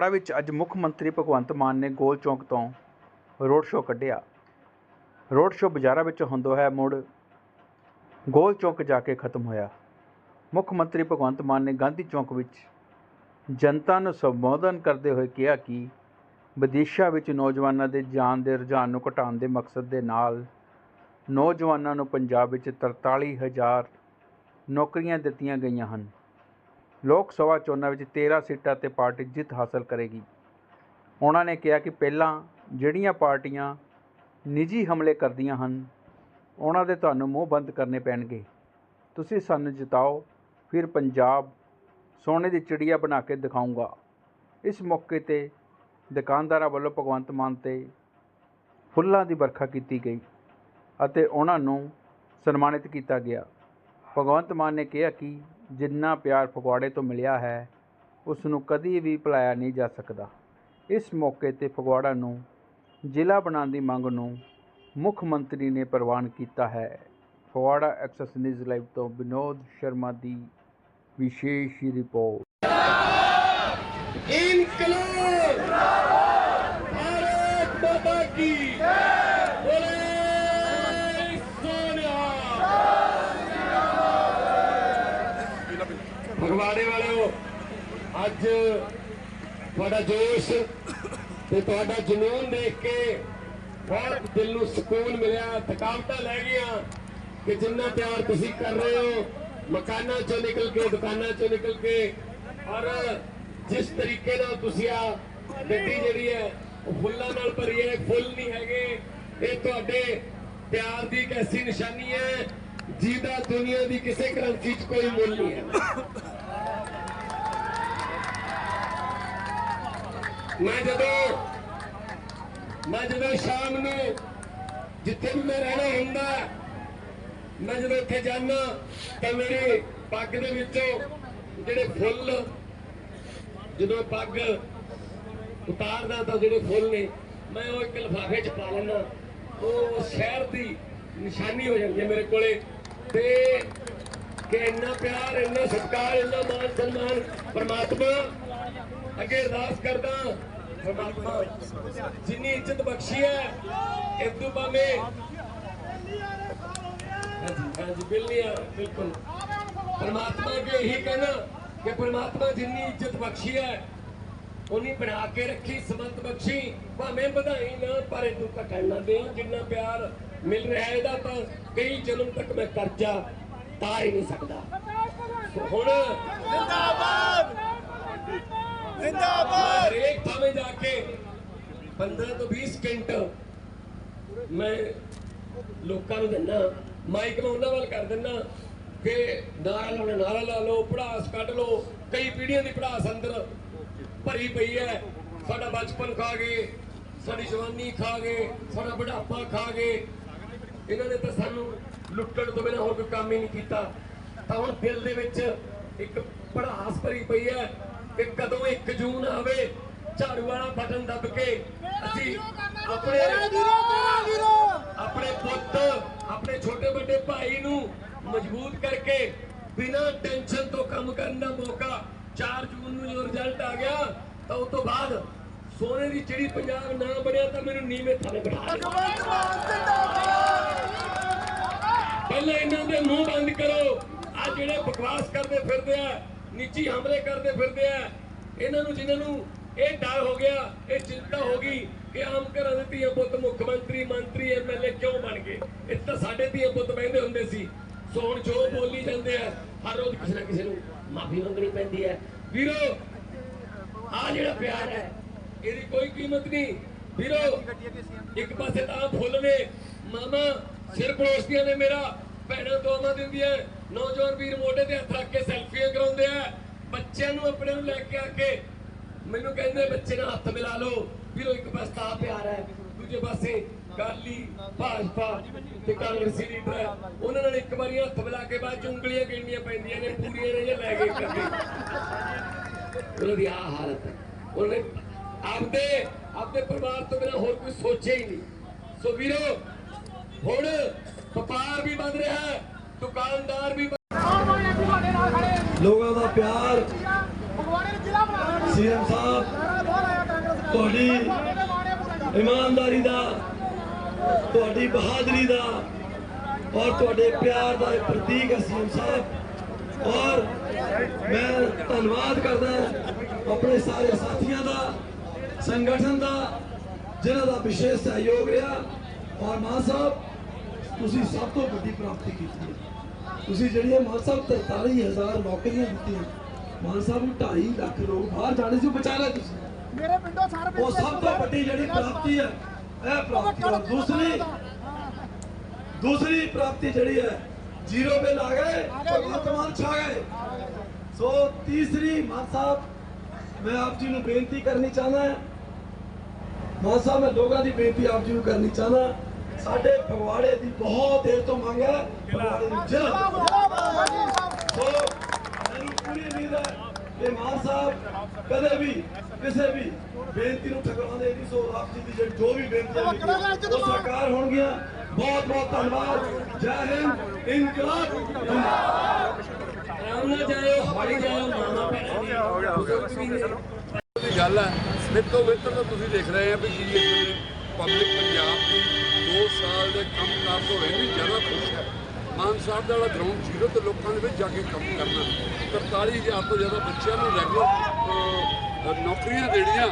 ਫਗਵਾੜਾ ਵਿੱਚ ਅੱਜ ਮੁੱਖ ਮੰਤਰੀ ਭਗਵੰਤ ਮਾਨ ਨੇ ਗੋਲ ਚੌਂਕ ਤੋਂ ਰੋਡ ਸ਼ੋਅ ਕੱਢਿਆ। ਰੋਡ ਸ਼ੋਅ ਬਾਜ਼ਾਰਾਂ ਵਿੱਚ ਹੁੰਦੋ ਹੈ ਮੁੜ ਗੋਲ ਚੌਂਕ ਜਾ ਕੇ ਖਤਮ ਹੋਇਆ। ਮੁੱਖ ਮੰਤਰੀ ਭਗਵੰਤ ਮਾਨ ਨੇ ਗਾਂਧੀ ਚੌਂਕ ਵਿੱਚ ਜਨਤਾ ਨੂੰ ਸੰਬੋਧਨ ਕਰਦੇ ਹੋਏ ਕਿਹਾ ਕਿ ਵਿਦੇਸ਼ਾਂ ਵਿੱਚ ਨੌਜਵਾਨਾਂ ਦੇ ਜਾਨ ਦੇ ਰੁਝਾਨ ਨੂੰ ਘਟਾਉਣ ਦੇ ਮਕਸਦ ਦੇ ਨਾਲ ਨੌਜਵਾਨਾਂ ਨੂੰ ਪੰਜਾਬ ਵਿੱਚ 43000 ਨੌਕਰੀਆਂ ਦਿੱਤੀਆਂ ਗਈਆਂ ਹਨ। ਲੋਕ ਸਭਾ ਚੋਣਾਂ ਵਿੱਚ 13 ਸੀਟਾਂ ਤੇ ਪਾਰਟੀ ਜਿੱਤ ਹਾਸਲ ਕਰੇਗੀ। ਉਹਨਾਂ ਨੇ ਕਿਹਾ ਕਿ ਪਹਿਲਾਂ ਜਿਹੜੀਆਂ ਪਾਰਟੀਆਂ ਨਿੱਜੀ ਹਮਲੇ ਕਰਦੀਆਂ ਹਨ, ਉਹਨਾਂ ਦੇ ਤੁਹਾਨੂੰ ਮੂੰਹ ਬੰਦ ਕਰਨੇ ਪੈਣਗੇ। ਤੁਸੀਂ ਸਾਨੂੰ ਜਿਤਾਓ, ਫਿਰ ਪੰਜਾਬ ਸੋਨੇ ਦੀ ਚਿੜੀਆ ਬਣਾ ਕੇ ਦਿਖਾਊਂਗਾ। ਇਸ ਮੌਕੇ ਤੇ ਦੁਕਾਨਦਾਰਾਂ ਵੱਲੋਂ ਭਗਵੰਤ ਮਾਨ ਤੇ ਫੁੱਲਾਂ ਦੀ ਵਰਖਾ ਕੀਤੀ ਗਈ ਅਤੇ ਉਹਨਾਂ ਨੂੰ ਸਨਮਾਨਿਤ ਕੀਤਾ ਗਿਆ। ਭਗਵੰਤ ਮਾਨ ਨੇ ਕਿਹਾ ਕਿ ਜਿੰਨਾ ਪਿਆਰ ਫਗਵਾੜੇ ਤੋਂ ਮਿਲਿਆ ਹੈ ਉਸ ਨੂੰ ਕਦੀ ਵੀ ਭੁਲਾਇਆ ਨਹੀਂ ਜਾ ਸਕਦਾ। ਇਸ ਮੌਕੇ ਤੇ ਫਗਵਾੜਾ ਨੂੰ ਜ਼ਿਲ੍ਹਾ ਬਣਾਉਣ ਦੀ ਮੰਗ ਨੂੰ ਮੁੱਖ ਮੰਤਰੀ ਨੇ ਪ੍ਰਵਾਨ ਕੀਤਾ ਹੈ। ਫਗਵਾੜਾ ਐਕਸੈਸ ਨਿਊਜ਼ ਲਾਈਵ ਤੋਂ ਵਿਨੋਦ ਸ਼ਰਮਾ ਦੀ ਵਿਸ਼ੇਸ਼ ਰਿਪੋਰਟ। ਫਗਵਾੜੇ ਵਾਲਿਓ, ਅੱਜ ਤੁਹਾਡਾ ਜੋਸ਼ ਤੇ ਤੁਹਾਡਾ ਜਨੂਨ ਦੇਖ ਕੇ ਬਹੁਤ ਦਿਲ ਨੂੰ ਸਕੂਨ ਮਿਲਿਆ, ਥਕਾਵਟਾਂ ਲੈ ਗਈਆਂ ਕਿ ਜਿੰਨਾ ਪਿਆਰ ਤੁਸੀਂ ਕਰ ਰਹੇ ਹੋ, ਮਕਾਨਾਂ ਚੋਂ ਨਿਕਲ ਕੇ, ਦੁਕਾਨਾਂ ਚੋਂ ਨਿਕਲ ਕੇ, ਔਰ ਜਿਸ ਤਰੀਕੇ ਨਾਲ ਤੁਸੀਂ ਆ ਗੱਡੀ ਜਿਹੜੀ ਹੈ, ਉਹ ਫੁੱਲਾਂ ਨਾਲ ਭਰੀ ਹੈ, ਫੁੱਲ ਨਹੀਂ ਹੈਗੇ, ਇਹ ਤੁਹਾਡੇ ਪਿਆਰ ਦੀ ਇੱਕ ਐਸੀ ਨਿਸ਼ਾਨੀ ਹੈ, ਜਿਹਦਾ ਦੁਨੀਆ ਦੀ ਕਿਸੇ ਕਰੰਸੀ 'ਚ ਕੋਈ ਮੁੱਲ ਨਹੀਂ ਹੈ। ਮੈਂ ਜਦੋਂ ਮੈਂ ਜਦੋਂ ਸ਼ਾਮ ਨੂੰ ਜਿੱਥੇ ਵੀ ਮੈਂ ਰਹਿਣਾ ਹੁੰਦਾ, ਮੈਂ ਜਦੋਂ ਇੱਥੇ ਜਾਂਦਾ, ਤਾਂ ਮੇਰੇ ਪੱਗ ਦੇ ਵਿੱਚੋਂ ਜਿਹੜੇ ਫੁੱਲ, ਜਦੋਂ ਪੱਗ ਉਤਾਰਦਾ ਤਾਂ ਜਿਹੜੇ ਫੁੱਲ ਨੇ, ਮੈਂ ਉਹ ਇੱਕ ਲਿਫਾਫੇ 'ਚ ਪਾ ਲੈਂਦਾ। ਉਹ ਸ਼ਹਿਰ ਦੀ ਨਿਸ਼ਾਨੀ ਹੋ ਜਾਂਦੀ ਹੈ ਮੇਰੇ ਕੋਲੇ। ਤੇ ਕਿ ਇੰਨਾ ਪਿਆਰ, ਇੰਨਾ ਸਤਿਕਾਰ, ਇੰਨਾ ਮਾਨ ਸਨਮਾਨ ਪਰਮਾਤਮਾ ਅੱਗੇ ਅਰਦਾਸ ਕਰਦਾ ਜਿੰਨੀ ਇੱਜ਼ਤ ਬਖਸ਼ੀ ਹੈ ਇਦੋਂ ਭਾਵੇਂ ਹਾਂਜੀ ਹਾਂਜੀ ਬਿਲਕੁਲ। ਪਰਮਾਤਮਾ ਅੱਗੇ ਇਹੀ ਕਹਿਣਾ ਕਿ ਪਰਮਾਤਮਾ ਜਿੰਨੀ ਇੱਜ਼ਤ ਬਖਸ਼ੀ ਹੈ ਉਨੀ ਬਣਾ ਕੇ ਰੱਖੀ, ਸਮੰਤ ਬਖਸ਼ੀ। ਭਾਵੇਂ ਵਧਾਈ ਨਾ, ਪਰ ਇਹਨੂੰ ਘਟਣ ਨਾ ਦੇ ਜਿੰਨਾ ਪਿਆਰ ਮਿਲ ਰਿਹਾ ਹੈ ਇਹਦਾ, ਤਾਂ ਕਈ ਜਨਮ ਤੱਕ ਮੈਂ ਕਰਜ਼ਾ ਤਾਰ ਹੀ ਨਹੀਂ ਸਕਦਾ। ਹੁਣ ਜਿੰਦਾਬਾਦ! ਹਰੇਕ ਥਾਵੇਂ ਜਾ ਕੇ 15 ਤੋਂ 20 ਸਕਿੰਟ ਮੈਂ ਲੋਕਾਂ ਨੂੰ ਦਿੰਦਾ ਮਾਈਕ ਮੈਂ ਉਹਨਾਂ ਵੱਲ ਕਰ ਦਿੰਦਾ ਕਿ ਨਾਰਾ ਲਾਉਣਾ, ਨਾਰਾ ਲਾ ਲਓ, ਪੜਾਸ ਕੱਢ ਲਓ। ਕਈ ਪੀੜ੍ਹੀਆਂ ਦੀ ਪੜਾਸ ਅੰਦਰ ਭਰੀ ਪਈ ਹੈ। ਸਾਡਾ ਬਚਪਨ ਖਾ ਗਏ, ਸਾਡੀ ਜਵਾਨੀ ਖਾ ਗਏ, ਸਾਡਾ ਬੁਢਾਪਾ ਖਾ ਗਏ। ਇਹਨਾਂ ਨੇ ਤਾਂ ਸਾਨੂੰ ਲੁੱਟਣ ਤੋਂ ਬਿਨਾਂ ਹੋਰ ਕੋਈ ਕੰਮ ਹੀ ਨਹੀਂ ਕੀਤਾ। ਤਾਂ ਹੁਣ ਦਿਲ ਦੇ ਵਿੱਚ ਇੱਕ ਪੜਾਸ ਭਰੀ ਪਈ ਹੈ। ਕਿ ਕਦੋਂ 1 ਜੂਨ ਆਵੇ ਝਾੜੂ ਵਾਲਾ ਬਟਨ ਦੱਬ ਕੇ ਅਸੀਂ ਆਪਣੇ ਆਪਣੇ ਪੁੱਤ ਆਪਣੇ ਛੋਟੇ ਵੱਡੇ ਭਾਈ ਨੂੰ ਮਜ਼ਬੂਤ ਕਰਕੇ ਬਿਨਾਂ ਟੈਨਸ਼ਨ ਤੋਂ ਕੰਮ ਕਰਨ ਦਾ ਮੌਕਾ 4 ਜੂਨ ਨੂੰ ਜਦੋਂ ਰਿਜ਼ਲਟ ਆ ਗਿਆ ਤਾਂ ਉਸ ਤੋਂ ਬਾਅਦ ਸੋਨੇ ਦੀ ਚਿੜੀ ਪੰਜਾਬ ਨਾ ਬਣਿਆ ਤਾਂ ਮੈਨੂੰ ਨੀਵੇਂ ਥਾਲੇ ਬਿਠਾ ਪਹਿਲਾਂ ਇਹਨਾਂ ਦੇ ਮੂੰਹ ਬੰਦ ਕਰੋ। ਆ ਜਿਹੜੇ ਬਕਵਾਸ ਕਰਦੇ ਫਿਰਦੇ ਆ ਨਿੱਜੀ ਹਮਲੇ ਕਰਦੇ ਫਿਰਦੇ ਆ। ਇਹਨਾਂ ਨੂੰ ਜਿਨ੍ਹਾਂ ਨੂੰ ਇਹ ਡਰ ਹੋ ਗਿਆ, ਇਹ ਚਿੰਤਾ ਹੋ ਗਈ ਕਿ ਆਮ ਘਰਾਂ ਦੇ ਧੀਆਂ ਪੁੱਤ, ਮੁੱਖ ਮੰਤਰੀ ਮੰਤਰੀ ਐਮਐਲਏ ਕਿਉਂ ਬਣ ਗਏ? ਇਹ ਤਾਂ ਸਾਡੇ ਧੀਆਂ ਪੁੱਤ ਬਹਿੰਦੇ ਹੁੰਦੇ ਸੀ। ਸੋ ਹੁਣ ਜੋ ਬੋਲੀ ਜਾਂਦੇ ਆ, ਹਰ ਰੋਜ਼ ਕਿਸੇ ਨਾ ਕਿਸੇ ਨੂੰ ਮਾਫੀ ਮੰਗਣੀ ਪੈਂਦੀ ਹੈ ਵੀਰੋ ਆ ਜਿਹੜਾ ਪਿਆਰ ਹੈ, ਇਹਦੀ ਕੋਈ ਕੀਮਤ ਨਹੀਂ। ਵੀਰੋ, ਇੱਕ ਪਾਸੇ ਤਾਂ ਫੁੱਲ ਨੇ। ਮਾਮਾ, ਸਿਰ ਪਰੋਸਦੀਆਂ ਨੇ ਮੇਰਾ। ਭੈਣਾਂ ਦੁਆਵਾਂ ਦਿੰਦੀਆਂ ਨੌਜਵਾਨ ਵੀਰ ਮੋਢੇ ਤੇ ਹੱਥ ਰੱਖ ਕੇ ਸੈਲਫੀਆਂ ਕਰਾਉਂਦੇ ਆ। ਬੱਚਿਆਂ ਨੂੰ ਆਪਣੇ ਨੂੰ ਲੈ ਕੇ ਆ ਕੇ ਮੈਨੂੰ ਕਹਿੰਦੇ ਬੱਚੇ ਨਾਲ ਹੱਥ ਮਿਲਾ ਲਓ। ਵੀਰੋ, ਇੱਕ ਪਾਸੇ ਤਾਂ ਪਿਆਰ ਹੈ, ਦੂਜੇ ਪਾਸੇ ਕਾਲੀ ਭਾਜਪਾ ਤੇ ਕਾਂਗਰਸੀ ਲੀਡਰ ਹੈ। ਉਹਨਾਂ ਨਾਲ ਇੱਕ ਵਾਰੀ ਹੱਥ ਮਿਲਾ ਕੇ ਬਾਅਦ ਚ ਉਂਗਲੀਆਂ ਗਿਣਨੀਆਂ ਪੈਂਦੀਆਂ ਨੇ, ਪੂਰੀਆਂ ਨੇ ਜੇ ਲੈ ਗਏ ਕਰਦੇ ਉਹਨਾਂ ਦੀ ਆ ਹਾਲਤ ਹੈ। ਉਹਨੇ ਆਪਦੇ ਆਪਦੇ ਪਰਿਵਾਰ ਤੋਂ ਬਿਨਾਂ ਹੋਰ ਕੋਈ ਸੋਚਿਆ ਹੀ ਨਹੀਂ। ਸੋ ਵੀਰੋ, ਹੁਣ ਵਪਾਰ ਵੀ ਵੱਧ ਰਿਹਾ ਹੈ ਦੁਕਾਨਦਾਰ ਵੀ ਲੋਕਾਂ ਦਾ ਪਿਆਰ ਸੀਐਮ ਸਾਹਿਬ ਤੁਹਾਡੀ ਇਮਾਨਦਾਰੀ ਦਾ ਤੁਹਾਡੀ ਬਹਾਦਰੀ ਦਾ ਔਰ ਤੁਹਾਡੇ ਪਿਆਰ ਦਾ ਇਹ ਪ੍ਰਤੀਕ ਹੈ ਸੀਐਮ ਸਾਹਿਬ। ਔਰ ਮੈਂ ਧੰਨਵਾਦ ਕਰਦਾ ਆਪਣੇ ਸਾਰੇ ਸਾਥੀਆਂ ਦਾ ਸੰਗਠਨ ਦਾ ਜਿਨ੍ਹਾਂ ਦਾ ਵਿਸ਼ੇਸ਼ ਸਹਿਯੋਗ ਰਿਹਾ। ਔਰ ਮਾਨ ਸਾਹਿਬ ਤੁਸੀਂ ਸਭ ਤੋਂ ਵੱਡੀ ਪ੍ਰਾਪਤੀ ਕੀਤੀ ਹੈ। ਤੁਸੀਂ ਜਿਹੜੀਆਂ ਮਾਨ ਸਾਹਿਬ 43000 ਨੌਕਰੀਆਂ ਦਿੱਤੀਆਂ ਮਾਨ ਸਾਹਿਬ ਨੂੰ 2.5 ਲੱਖ ਲੋਕ ਬਾਹਰ ਜਾਣੇ ਸੀ ਲਿਆ ਤੁਸੀਂ। ਮੇਰੇ ਪਿੰਡੋਂ ਸਾਰੇ ਉਹ ਸਭ ਤੋਂ ਵੱਡੀ ਜਿਹੜੀ ਪ੍ਰਾਪਤੀ ਹੈ ਇਹ ਪ੍ਰਾਪਤੀ ਦੂਸਰੀ ਦੂਸਰੀ ਪ੍ਰਾਪਤੀ ਜਿਹੜੀ ਹੈ ਜ਼ੀਰੋ ਬਿੱਲ ਆ ਗਏ ਭਗਵੰਤ ਮਾਨ ਛਾ ਗਏ। ਸੋ ਤੀਸਰੀ ਮਾਨ ਸਾਹਿਬ ਮੈਂ ਆਪ ਜੀ ਨੂੰ ਬੇਨਤੀ ਕਰਨੀ ਚਾਹੁੰਦਾ ਹਾਂ। ਮਾਨ ਸਾਹਿਬ ਮੈਂ ਲੋਕਾਂ ਦੀ ਬੇਨਤੀ ਆਪ ਜੀ ਨੂੰ ਕਰਨੀ ਚਾਹੁੰਦਾ ਸਾਡੇ ਫਗਵਾੜੇ ਦੀ ਬਹੁਤ ਦੇਰ ਤੋਂ ਮੰਗ ਹੈ। ਫਗਵਾੜੇ ਦੀ ਜ਼ਿਲ੍ਹਾ ਸੋ ਮੈਨੂੰ ਪੂਰੀ ਉਮੀਦ ਹੈ ਕਿ ਮਾਨ ਸਾਹਿਬ ਕਦੇ ਵੀ ਕਿਸੇ ਵੀ ਬੇਨਤੀ ਨੂੰ ਠਕਰਾਉਂਦੇ ਨਹੀਂ ਸੋ ਆਪ ਜੀ ਦੀ ਜਿਹੜੀ ਜੋ ਵੀ ਬੇਨਤੀ ਹੈ, ਉਹ ਸਾਕਾਰ ਹੋਣਗੀਆਂ। ਬਹੁਤ ਬਹੁਤ ਧੰਨਵਾਦ। ਜੈ ਹਿੰਦ। ਇਨਕਲਾਬ ਜਿੰਦਾਬਾਦ ਜਾਇਓ ਹੌਲੀ ਜਾਇਓ ਮਾਮਾ ਭੈਣਾਂ ਦੀ ਗੱਲ ਹੈ ਮੇਰੇ ਤੋਂ ਬਿਹਤਰ ਤੁਸੀਂ ਦੇਖ ਰਹੇ ਆ ਵੀ ਕੀ ਪਬਲਿਕ ਪੰਜਾਬ ਦੀ 2 ਸਾਲ ਦੇ ਕੰਮ ਕਾਰ ਤੋਂ ਇੰਨੀ ਜ਼ਿਆਦਾ ਖੁਸ਼ ਹੈ। ਮਾਨ ਸਾਹਿਬ ਦਾ ਜਿਹੜਾ ਗਰਾਊਂਡ ਜ਼ੀਰੋ ਤੇ ਲੋਕਾਂ ਦੇ ਵਿੱਚ ਜਾ ਕੇ ਕੰਮ ਕਰਨਾ। 43000 ਤੋਂ ਜ਼ਿਆਦਾ ਬੱਚਿਆਂ ਨੂੰ ਰੈਗੂਲਰ ਨੌਕਰੀਆਂ ਦੇਣੀਆਂ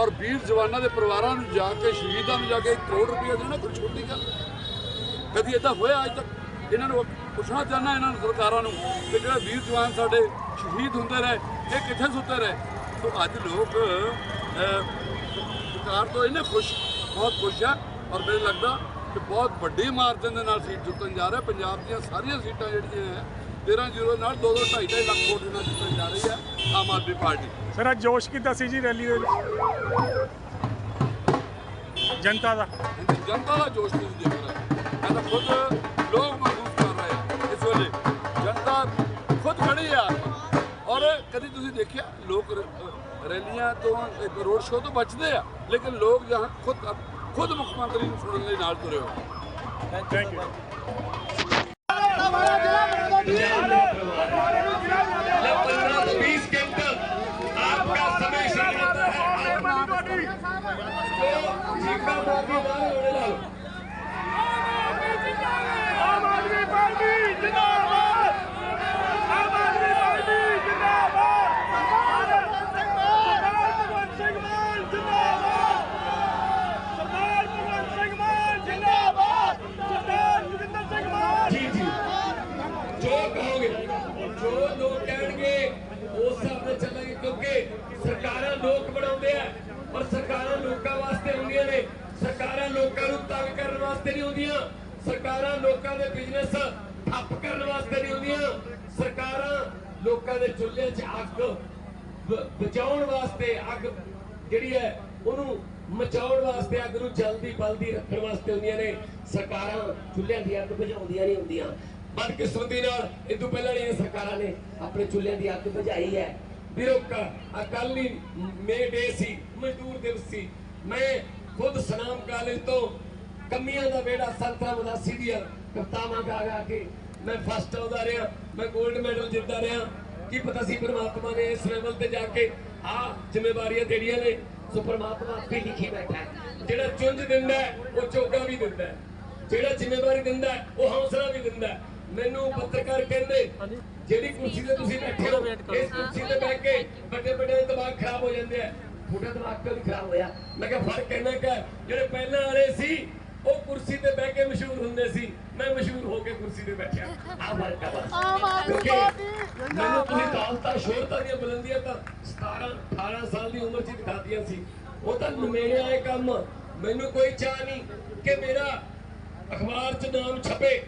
ਔਰ ਵੀਰ ਜਵਾਨਾਂ ਦੇ ਪਰਿਵਾਰਾਂ ਨੂੰ ਜਾ ਕੇ, ਸ਼ਹੀਦਾਂ ਨੂੰ ਜਾ ਕੇ 1 ਕਰੋੜ ਰੁਪਏ ਦੇਣਾ ਕੋਈ ਛੋਟੀ ਗੱਲ ਕਦੀ ਇਦਾਂ ਹੋਇਆ ਅੱਜ ਤੱਕ? ਇਹਨਾਂ ਨੂੰ ਪੁੱਛਣਾ ਚਾਹੁੰਦਾ ਇਹਨਾਂ ਨੂੰ ਸਰਕਾਰਾਂ ਨੂੰ ਕਿ ਜਿਹੜੇ ਵੀਰ ਜਵਾਨ ਸਾਡੇ ਸ਼ਹੀਦ ਹੁੰਦੇ ਰਹੇ ਇਹ ਕਿੱਥੇ ਸੁੱਤੇ ਰਹੇ ਸੋ ਅੱਜ ਲੋਕ ਸਰਕਾਰ ਤੋਂ ਇਹਨੇ ਖੁਸ਼ ਬਹੁਤ ਖੁਸ਼ ਆ ਔਰ ਮੈਨੂੰ ਲੱਗਦਾ ਕਿ ਬਹੁਤ ਵੱਡੀ ਮਾਰਜਨ ਦੇ ਨਾਲ ਸੀਟ ਜਿੱਤਣ ਜਾ ਰਿਹਾ। ਪੰਜਾਬ ਦੀਆਂ ਸਾਰੀਆਂ ਸੀਟਾਂ ਜਿਹੜੀਆਂ ਹੈ 13 ਜ਼ੀਰੋ ਨਾਲ 2 2 2.5 ਲੱਖ ਵੋਟ ਨਾਲ ਜਿੱਤਣ ਜਾ ਰਹੀ ਹੈ ਆਮ ਆਦਮੀ ਪਾਰਟੀ। ਸਰ ਅੱਜ ਜੋਸ਼ ਕਿੱਦਾਂ ਸੀ ਜੀ ਰੈਲੀ ਦੇ ਵਿੱਚ? ਜਨਤਾ ਦਾ। ਜਨਤਾ ਦਾ ਜੋਸ਼ ਤੁਸੀਂ ਦੇਖ ਰਹੇ ਹੋ। ਮੈਂ ਤਾਂ ਖੁਦ ਲੋਕ ਮਹਿਸੂਸ ਕਰ ਰਹੇ ਆ ਇਸ ਵੇਲੇ। ਜਨਤਾ ਖੁਦ ਖੜੀ ਆ ਔਰ ਕਦੀ ਤੁਸੀਂ ਦੇਖਿਆ ਲੋਕ ਰੈਲੀਆਂ ਤੋਂ ਇੱਕ ਰੋਡ ਸ਼ੋਅ ਤੋਂ ਬਚਦੇ ਆ, ਲੇਕਿਨ ਲੋਕ ਜਹਾਂ ਖੁਦ ਖੁਦ ਮੁੱਖ ਮੰਤਰੀ ਨੂੰ ਸੁਣਨ ਲਈ ਨਾਲ ਤੁਰੇ ਹੋ ਥੈਂਕ ਯੂ ਬਿਜ਼ਨਸ ਠੱਪ ਕਰਨ ਵਾਸਤੇ ਨਹੀਂ ਹੁੰਦੀਆਂ। ਸਰਕਾਰਾਂ ਲੋਕਾਂ ਦੇ ਚੁੱਲ੍ਹੇ 'ਚ ਅੱਗ ਬਚਾਉਣ ਵਾਸਤੇ ਅੱਗ ਜਿਹੜੀ ਹੈ, ਉਹਨੂੰ ਮਚਾਉਣ ਵਾਸਤੇ ਅੱਗ ਨੂੰ ਜਲਦੀ ਬਲਦੀ ਰੱਖਣ ਵਾਸਤੇ ਹੁੰਦੀਆਂ ਨੇ। ਸਰਕਾਰਾਂ ਚੁੱਲ੍ਹਿਆਂ ਦੀ ਅੱਗ ਬੁਝਾਉਂਦੀਆਂ ਨਹੀਂ ਹੁੰਦੀਆਂ। ਬਦਕਿਸਮਤੀ ਨਾਲ ਇਹ ਤੋਂ ਪਹਿਲਾਂ ਵਾਲੀਆਂ ਸਰਕਾਰਾਂ ਨੇ ਆਪਣੇ ਚੁੱਲ੍ਹਿਆਂ ਦੀ ਅੱਗ ਬੁਝਾਈ ਹੈ। ਵੀਰੋ ਅਕਾਲੀ ਮੇ ਡੇ ਸੀ, ਮਜ਼ਦੂਰ ਦਿਵਸ ਸੀ। ਮੈਂ ਖੁਦ ਸਨਾਮ ਕਾਲਜ ਤੋਂ ਕਮੀਆਂ ਦਾ ਵੇੜਾ ਸੰਤਰਾ ਮਦਾਸੀ ਦੀਆਂ ਕਪਤਾਵਾਂ ਗਾ ਗਾ ਕੇ ਮੈਂ ਫਸਟ ਆਉਂਦਾ ਰਿਹਾ, ਮੈਂ 골ਡ ਮੈਡਲ ਜਿੱਤਦਾ ਰਿਹਾ। ਕੀ ਪਤਾ ਸੀ ਪ੍ਰਮਾਤਮਾ ਨੇ ਇਸ ਲੈਵਲ ਤੇ ਜਾ ਕੇ ਆ ਜ਼ਿੰਮੇਵਾਰੀਆਂ ਜਿਹੜੀਆਂ ਨੇ। ਸੋ ਪ੍ਰਮਾਤਮਾ ਆਪੇ ਲਿਖੀ ਬੈਠਾ ਜਿਹੜਾ ਚੁੰਝ ਦਿੰਦਾ ਉਹ ਚੋਗਾ ਵੀ ਦਿੰਦਾ ਜਿਹੜਾ ਜ਼ਿੰਮੇਵਾਰੀ ਦਿੰਦਾ ਉਹ ਹੌਸਲਾ ਵੀ ਦਿੰਦਾ ਮੈਨੂੰ ਪੱਤਰਕਾਰ ਕਹਿੰਦੇ, ਜਿਹੜੀ ਕੁਰਸੀ ਤੇ ਤੁਸੀਂ ਬੈਠੇ ਹੋ, ਇਸ ਕੁਰਸੀ ਤੇ ਬੈਠ ਕੇ ਵੱਡੇ ਵੱਡੇ ਦਿਮਾਗ ਖਰਾਬ ਹੋ ਜਾਂਦੇ ਆ। ਤੁਹਾਡਾ ਦਿਮਾਗ ਕਿਉਂ ਖਰਾਬ ਹੋਇਆ? ਮੈਂ ਕਿਹਾ, ਫ਼ਰਕ ਕਹਿੰਦਾ ਕਿ ਜਿਹੜੇ ਪਹਿਲਾਂ ਵਾਲੇ ਸੀ ਉਹ ਕੁਰਸੀ ਤੇ ਬਹਿ ਕੇ ਮਸ਼ਹੂਰ ਹੁੰਦੇ ਸੀ। ਮੈਂ ਮਸ਼ਹੂਰ ਹੋ ਕੇ ਕੁਰਸੀ ਤੇ ਬੈਠਿਆ। ਆ ਫ਼ਰਕ ਹੈ ਬਸ ਆਮ ਆਦਮੀ ਪਾਰਟੀ ਮੈਨੂੰ ਤੁਸੀਂ ਦੌਲਤਾਂ ਸ਼ੋਹਰਤਾਂ ਦੀਆਂ ਬੁਲੰਦੀਆਂ ਤਾਂ 17 18 ਸਾਲ ਦੀ ਉਮਰ 'ਚ ਹੀ ਦਿਖਾਤੀਆਂ ਸੀ। ਉਹ ਤਾਂ ਮੇਰੇ ਆਏ ਕੰਮ। ਮੈਨੂੰ ਕੋਈ ਚਾਹ ਨਹੀਂ ਕਿ ਮੇਰਾ ਅਖਬਾਰ 'ਚ ਨਾਮ ਛਪੇ।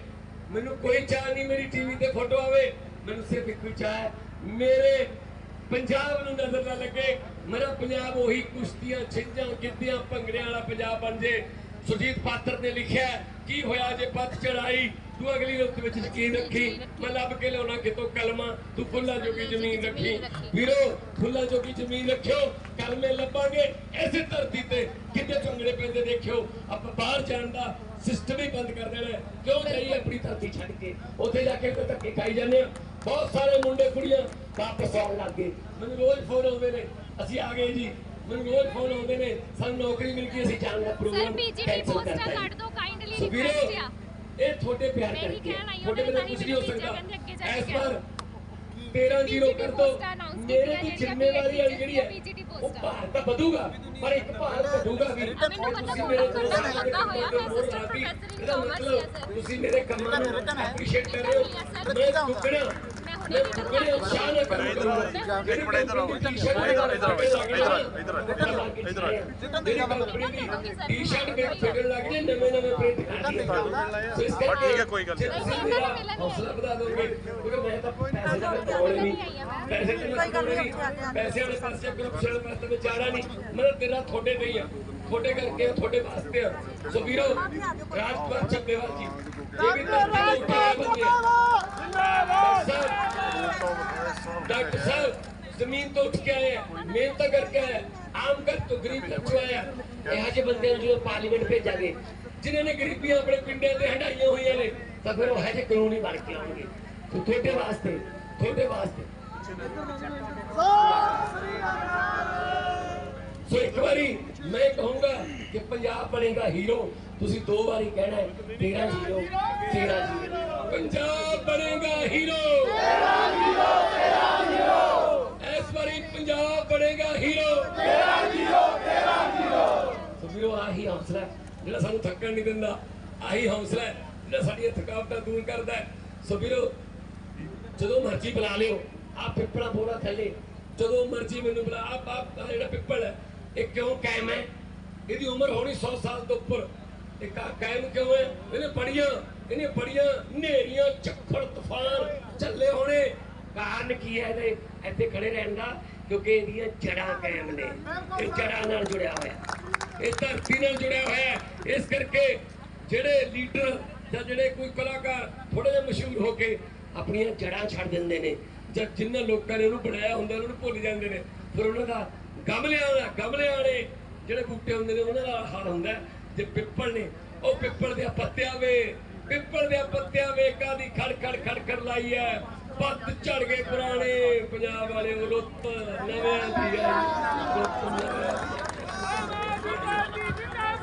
ਮੈਨੂੰ ਕੋਈ ਚਾਹ ਨਹੀਂ ਮੇਰੀ ਟੀਵੀ ਤੇ ਫੋਟੋ ਆਵੇ। ਮੈਨੂੰ ਸਿਰਫ ਇੱਕੋ ਹੀ ਚਾਹ ਹੈ। ਮੇਰੇ ਪੰਜਾਬ ਨੂੰ ਨਜ਼ਰ ਨਾ ਲੱਗੇ। ਮੇਰਾ ਪੰਜਾਬ ਉਹੀ ਕੁਸ਼ਤੀਆਂ ਛਿੰਝਾਂ ਗਿੱਧਿਆਂ ਭੰਗੜਿਆਂ ਵਾਲਾ ਪੰਜਾਬ ਬਣ ਜੇ। ਸੁਜੀਤ ਪਾਤਰ ਨੇ ਲਿਖਿਆ ਕੀ ਹੋਇਆ ਜੇ ਪੱਤ ਚੜਾਈ ਤੂੰ ਅਗਲੀ ਰੁੱਤ ਵਿੱਚ ਯਕੀਨ ਰੱਖੀ, ਮੈਂ ਲੱਭ ਕੇ ਲਿਆਉਣਾ ਕਿਤੋਂ ਕਲਮਾ? ਤੂੰ ਫੁੱਲਾਂ ਜੋਗੀ ਜ਼ਮੀਨ ਰੱਖੀ। ਵੀਰੋ, ਫੁੱਲਾਂ ਜੋਗੀ ਜ਼ਮੀਨ ਰੱਖਿਓ, ਕਲਮੇ ਲੱਭਾਂਗੇ। ਐਸੇ ਧਰਤੀ ਤੇ ਕਿਤੇ ਚੁੰਗੜੇ ਪੈਂਦੇ ਦੇਖਿਓ। ਆਪਾਂ ਬਾਹਰ ਜਾਣ ਦਾ ਸਿਸਟਮ ਹੀ ਬੰਦ ਕਰ ਦੇਣਾ ਕਿਉਂ ਜਾਈਏ ਆਪਣੀ ਧਰਤੀ ਛੱਡ ਕੇ? ਉੱਥੇ ਜਾ ਕੇ ਤਾਂ ਧੱਕੇ ਖਾਈ ਜਾਂਦੇ ਆ ਬਹੁਤ ਸਾਰੇ ਮੁੰਡੇ ਕੁੜੀਆਂ ਵਾਪਸ ਆਉਣ ਲੱਗ ਗਏ। ਮੈਨੂੰ ਰੋਜ਼ ਫੋਨ ਆਉਂਦੇ ਨੇ, ਅਸੀਂ ਆ ਗਏ ਜੀ। ਮੈਨੂੰ ਰੋਜ਼ ਫੋਨ ਆਉਂਦੇ ਨੇ ਸਾਨੂੰ ਨੌਕਰੀ ਮਿਲ ਗਈ ਅਸੀਂ ਜਾਣ ਦਾ ਸਰ ਪ੍ਰੋਗਰਾਮ ਬੀਜੇਪੀ ਪੋਸਟਰ ਕਰਤਾ ਹੈ। ਕੱਢ ਦੋ ਕਾਈਂਡਲੀ ਰਿਕਵੈਸਟ ਆ। ਇਹ ਤੁਹਾਡੇ ਪਿਆਰ ਕਰਕੇ ਕਹਿਣ ਆਈ ਹਾਂ, ਤੁਹਾਡੇ ਬਿਨਾਂ ਕੁਝ ਨਹੀਂ ਹੋ ਸਕਦਾ। ਕਹਿੰਦੇ ਅੱਗੇ ਜਾ ਇਸ ਕੇ ਵਾਰ 13 ਜ਼ੀਰੋ ਕਰ ਦੋ। ਪੋਸਟਾਂ ਮੇਰੇ ਦੀ ਜ਼ਿੰਮੇਵਾਰੀ ਵਾਲੀ ਜਿਹੜੀ ਹੈ ਉਹ ਪੋਸਟਾਂ। ਭਾਰ ਤਾਂ ਵਧੂਗਾ ਪਰ ਇੱਕ ਭਾਰ ਘਟੂਗਾ ਵੀ। ਮੈਨੂੰ ਪਤਾ ਤੁਸੀਂ ਮੇਰੇ ਦੋਸਤ ਲੱਗਾ ਹੋਇਆ, ਮੈਂ ਮਤਲਬ ਹੀ ਆ, sir। ਤੁਸੀਂ ਮੇਰੇ ਕੰਮਾਂ ਨੂੰ ਐਪਰੀਸ਼ੀਏਟ ਕਰ ਰਹੇ ਹੋ। ਮੈਂ ਦੁੱਗਣਾ ਮੈਂ ਹੁਣੇ ਮੈਂ ਵੀ ਇਧਰ ਆਓ ਇਧਰ ਇਧਰ ਇਧਰ ਇਧਰ ਟੀ-ਸ਼ਰਟ ਮੇਰੇ ਫੇਡਣ ਲੱਗ ਜੇ ਨਵੇਂ ਨਵੇਂ ਪ੍ਰਿੰਟ ਕਰ ਠੀਕ ਹੈ, ਕੋਈ ਗੱਲ ਨਹੀਂ। ਹੌਸਲਾ ਵਧਾ ਦੋਗੇ ਕਿਉਂਕਿ ਮੈਂ ਤਾਂ ਪੈਸੇ ਦਾ ਤੋੜ ਨਹੀਂ ਪੈਸੇ ਤੇ ਪੈਸੇ ਵਾਲੇ ਪਾਸੇ ਕਰਪਸ਼ਨ ਵਾਲੇ ਪਾਸੇ ਵਿੱਚ ਨਹੀਂ ਮੈਂ ਤੇਰਾ ਤੁਹਾਡੇ ਤੇ ਹੀ ਆ ਤੁਹਾਡੇ ਕਰਕੇ ਆ, ਤੁਹਾਡੇ ਵਾਸਤੇ ਆ ਸੋ ਵੀਰੋ ਰਾਜਪਾਲ ਚੱਬੇਵਾਲ ਜੀ डॉक्टर साहब जमीन तो उठ के आए मेहनत करके आए आम कर तो गरीब का छुआया यहाँ के बंदे जो पार्लियामेंट पे जागे जिन्होंने गरीबियां अपने पिंडे से हटाइया हुई ने तो फिर वह जे कानूनी बन के आएंगे तो थोड़े वास्ते थोड़े वास्ते सो एक बारी मैं कहूंगा कि पंजाब बनेगा हीरो ਤੁਸੀਂ ਦੋ ਵਾਰੀ ਕਹਿਣਾ ਹੈ 13 ਜ਼ੀਰੋ 13 ਜ਼ੀਰੋ। ਪੰਜਾਬ ਬਣੇਗਾ ਹੀਰੋ। ਇਸ ਵਾਰੀ ਪੰਜਾਬ ਬਣੇਗਾ ਹੀਰੋ। ਤੇਰਾ ਜੀਰੋ ਤੇਰਾ ਜੀਰੋ ਸੋ ਵੀਰੋ ਆਹੀ ਹੌਸਲਾ ਜਿਹੜਾ ਸਾਨੂੰ ਥੱਕਣ ਨਹੀਂ ਦਿੰਦਾ। ਆਹੀ ਹੌਸਲਾ ਜਿਹੜਾ ਸਾਡੀਆਂ ਥਕਾਵਟਾਂ ਦੂਰ ਕਰਦਾ ਸੋ ਵੀਰੋ, ਜਦੋਂ ਮਰਜ਼ੀ ਬੁਲਾ ਲਿਓ ਆ ਪਿੱਪਲਾ ਬੋੜਾ ਥੱਲੇ। ਜਦੋਂ ਮਰਜ਼ੀ ਮੈਨੂੰ ਬੁਲਾ ਆ ਆਹ ਜਿਹੜਾ ਪਿੱਪਲ ਹੈ, ਇਹ ਕਿਉਂ ਕਾਇਮ ਹੈ? ਇਹਦੀ ਉਮਰ ਹੋਣੀ 100 ਸਾਲ ਤੋਂ ਉੱਪਰ। ਇਹ ਕਾਇਮ ਕਿਉਂ ਹੈ? ਇਹਨੇ ਬੜੀਆਂ ਇਹਨੇ ਬੜੀਆਂ ਨੇਰੀਆਂ ਝੱਖੜ, ਤੂਫਾਨ ਚੱਲੇ ਹੋਣੇ। ਕਾਰਨ ਕੀ ਹੈ ਇਹਦੇ? ਇੱਥੇ ਖੜੇ ਰਹਿਣ ਦਾ, ਕਿਉਂਕਿ ਇਹਦੀਆਂ ਜੜਾਂ ਕਾਇਮ ਨੇ। ਇਹ ਜੜਾਂ ਨਾਲ ਜੁੜਿਆ ਹੋਇਆ। ਇਹ ਧਰਤੀ ਨਾਲ ਜੁੜਿਆ ਹੋਇਆ ਇਸ ਕਰਕੇ ਜਿਹੜੇ ਲੀਡਰ ਜਾਂ ਜਿਹੜੇ ਕੋਈ ਕਲਾਕਾਰ ਥੋੜੇ ਜਿਹਾ ਮਸ਼ਹੂਰ ਹੋ ਕੇ ਆਪਣੀਆਂ ਜੜਾਂ ਛੱਡ ਦਿੰਦੇ ਨੇ, ਜਾਂ ਜਿਨ੍ਹਾਂ ਲੋਕਾਂ ਨੇ ਉਹਨੂੰ ਬਣਾਇਆ ਹੁੰਦਾ, ਉਹਨਾਂ ਨੂੰ ਭੁੱਲ ਜਾਂਦੇ ਨੇ, ਫਿਰ ਉਹਨਾਂ ਦਾ ਗਮਲਿਆਂ ਦਾ ਗਮਲਿਆਂ ਵਾਲੇ ਜਿਹੜੇ ਬੂਟੇ ਹੁੰਦੇ ਨੇ, ਉਹਨਾਂ ਦਾ ਹਾਲ ਹੁੰਦਾ ਜੇ ਪਿੱਪਲ ਨੇ, ਉਹ ਪਿੱਪਲ ਦੇ ਪੱਤਿਆਂ ਵੇ, ਪਿੱਪਲ ਦੇ ਪੱਤਿਆਂ ਵੇ ਕਾਦੀ ਖੜ ਖੜ ਖੜ ਖੜ ਲਾਈ ਹੈ ਪੱਤ ਝੜ ਗਏ ਪੁਰਾਣੇ ਪੰਜਾਬ ਵਾਲੇ ਉਹ ਰੁੱਤ ਨਵਿਆਂ ਦੀ ਹੈ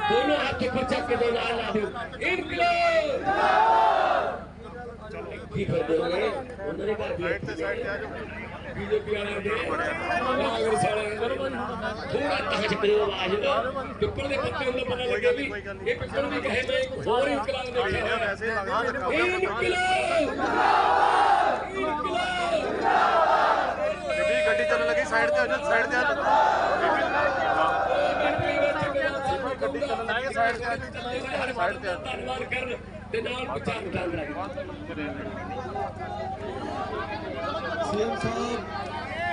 ਦੋਨੋਂ ਹੱਥ ਉੱਪਰ ਚੱਕ ਕੇ ਦੋ ਨਾਲ ਲਾ ਦਿਓ। ਇਨਕਲਾਬ! ਕੀ ਕਰਦੇ ਹੋਣੇ ਉਹਨਾਂ ਦੇ ਘਰ ਵੀ ਬੀਜੇਪੀ ਵਾਲਿਆਂ ਦੇ ਕਾਂਗਰਸ ਵਾਲਿਆਂ ਦੇ। ਥੋੜਾ ਤੱਕ ਕਰਿਓ ਆਵਾਜ਼। ਪਿੱਪਲ ਦੇ ਪੱਤੇ ਹੁੰਦਾ ਪਤਾ ਲੱਗਿਆ ਵੀ ਇਹ ਪਿੱਪਲ ਵੀ ਕਹੇ ਮੈਂ ਇੱਕ ਹੋਰ ਇਨਕਲਾਬ ਦੇਖਿਆ ਇਨਕਲਾਬ! ਇਨਕਲਾਬ! ਬੀਬੀ ਗੱਡੀ ਚੱਲਣ ਲੱਗੀ ਸਾਈਡ ਤੇ ਆ ਜਾ ਸਾਈਡ ਤੇ ਆ ਗੱਡੀ ਚੱਲਣ ਲੱਗੀ ਸਾਈਡ ਤੇ ਸਾਈਡ ਤੇ ਧੰਨਵਾਦ ਕਰਨ ਤੇ ਨਾਲ ਵਿਚਾਰ ਕਰਨ ਲੱਗੇ ਸੀਐਮ ਸਾਹਿਬ